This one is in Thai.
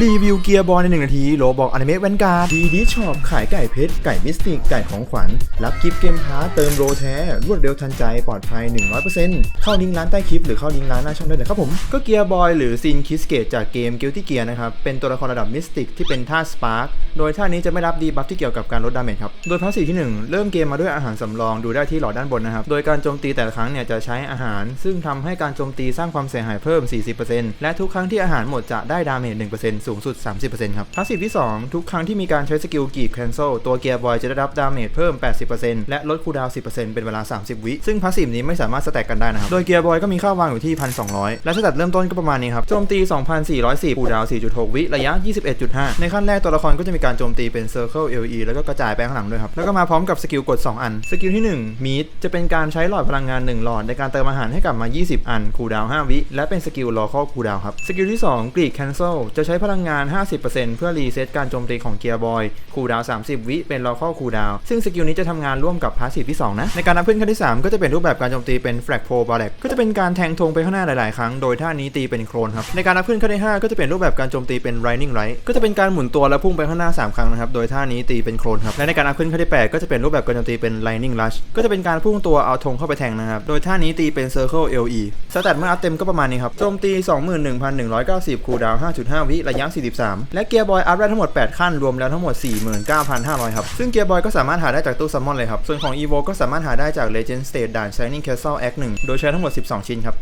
รี วิวเกียร์บอลในหนึ่งนาที โลบอกอนิเมะแวนการ์ดดีดีชอบขายไก่เพชร ไก่มิสติก ไก่ของขวัญ รับกิฟต์เกมพาร์ตเติมโรแท้ รวดเร็วทันใจ ปลอดภัย 100%เข้าลิงก์ร้านใต้คลิป หรือเข้าลิงก์ร้านหน้าช่องได้เลยครับผม ก็เกียร์บอยหรือซินคิสเกตจากเกม Guilty Gear นะครับ เป็นตัวละครระดับมิสติกที่เป็นท่าสปาร์กโดยท่านี้จะไม่รับดีบัฟที่เกี่ยวกับการลดดาเมจครับ โดยพาสซีที่หนึ่งเริ่มเกมมาด้วยอาหารสำรองดูได้ที่หลอดด้านบนนะครับ โดยการโจมตีแต่ละครั้งเนี่ยจะใช้อาหาร ซึ่งทำให้การโจมตีสร้างความเสียหายเพิ่ม 40%และทุกครั้งที่อาหารหมดจะได้ดาเมจ1%สูงสุดด 30%ครับพาสซีฟที่ 2 ทุกครั้งที่มีการใช้สกิลกีบแคนเซิลตัวเกียร์บอยจะได้รับดาเมจเพิ่ม 80%และลดคูลดาวน์10%เป็นเวลา 30 วิ ซึ่งพาสซีฟนี้ไม่สามารถสแต็กกันได้นะครับ โดยเกียร์บอยก็มีค่าวางอยู่ที่ 1,200 และสแตทเริ่มต้นก็ประมาณนี้ครับ โจมตี 2,410คูลดาวน์4.6 วิ ระยะ 21.5 ในขั้นแรกตัวละครก็จะมีการโจมตีเป็น Circle LE แล้วก็กระจายไปข้างหลังด้วยครับ แล้วก็มาพร้อมกับสกิลกด 2 อัน สกิลที่ 1 Meet จะเป็นการใช้หลอดพลังงาน 1 หลอดในการเติมอาหารให้กลับมา 20 อันคูลดาวน์5วิ และเป็นสกิล Local คูลดาวน์ครับ สกิลที่ 2 Greed Cancel จะใช้พลังงาน50%เพื่อรีเซ็ตการโจมตีของเกียร์บอยคูดาว 30 วิเป็น Local คูดาวซึ่งสกิลนี้จะทำงานร่วมกับพาสซีฟที่ 2 นะ ในการนับขึ้นขั้นที่ 3 ก็จะเป็นรูปแบบการโจมตีเป็น Flag Pro b a l l e t ก็จะเป็นการแทงธงไปข้างหน้าหลาย ๆ ครั้งโดยท่านี้ตีเป็นโครนครับในการนับขึ้นขั้นที่ 5 ก็จะเป็นรูปแบบการโจมตีเป็น Running Right ก็จะเป็นการหมุนตัวและพุ่งไปข้างหน้า 3 ครั้งนะครับโดยท่านี้ตีเป็นโครนครับและในการนับขึ้นขั้นที่ 8 ก็จะเป็นรูปแบบการโจมตีเป็น Lightning Rush ก็จะเป็นการพุ่งตัวเอาธงเข้าไปแทงนะครับโดยท่านี้ตีเป็น Circle LE สแตทเมื่ออัพเต็มก็ประมาณนี้ครับโจมตี 21,190คูดาว5.5 วิระยะ43 และเกียร์บอยอัพได้ทั้งหมด 8 ขั้นรวมแล้วทั้งหมด 49,500 ครับ ซึ่งเกียร์บอยก็สามารถหาได้จากตู้ซัมมอนเลยครับ ส่วนของ EVO ก็สามารถหาได้จาก Legend State ด่าน Shining Castle Act 1 โดยใช้ทั้งหมด 12 ชิ้นครับ